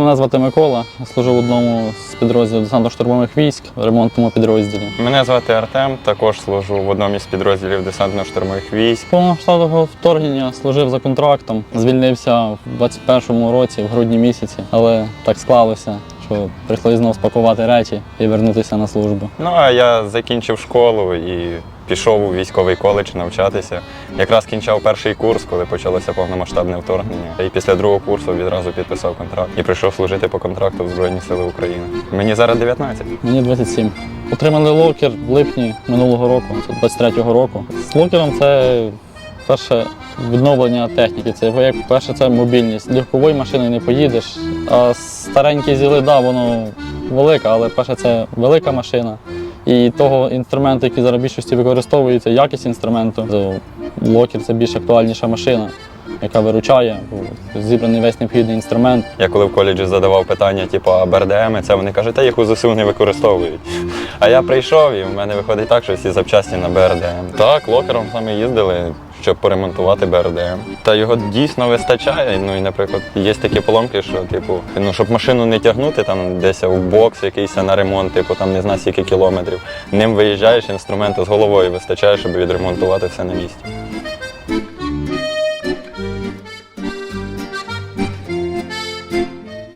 Мене звати Микола, служу в одному з підрозділів десантно-штурмових військ в ремонтному підрозділі. Мене звати Артем, також служу в одному із підрозділів десантно-штурмових військ. Повномасштабного вторгнення служив за контрактом, звільнився в 21-му році, в грудні місяці, але так склалося, що прийшлося знову спакувати речі і вернутися на службу. Ну а я закінчив школу і пішов у військовий коледж навчатися. Якраз кінчав перший курс, коли почалося повномасштабне вторгнення. І після другого курсу відразу підписав контракт і прийшов служити по контракту в Збройні Сили України. Мені зараз 19. Мені 27. Отримали локер в липні минулого року, це 23-го року. З локером це перше відновлення техніки. Це як перше, це мобільність. Легковою машиною не поїдеш. А старенькі зіли, да, воно велика, але перше це велика машина. І того інструменту, який зараз в більшості використовується, якість інструменту, то локер це більш актуальніша машина, яка виручає, зібраний весь необхідний інструмент. Я коли в коледжі задавав питання, типу, а БРДМ, це вони кажуть, та їх у ЗСУ не використовують. А я прийшов і в мене виходить так, що всі запчасті на БРДМ. Так, локером саме їздили, щоб поремонтувати БРДМ. Та його дійсно вистачає. Ну і, наприклад, є такі поломки, що, типу, ну, щоб машину не тягнути там десь в бокс якийсь на ремонт, типу там не знаю скільки кілометрів. Ним виїжджаєш, інструменти з головою вистачає, щоб відремонтувати все на місці.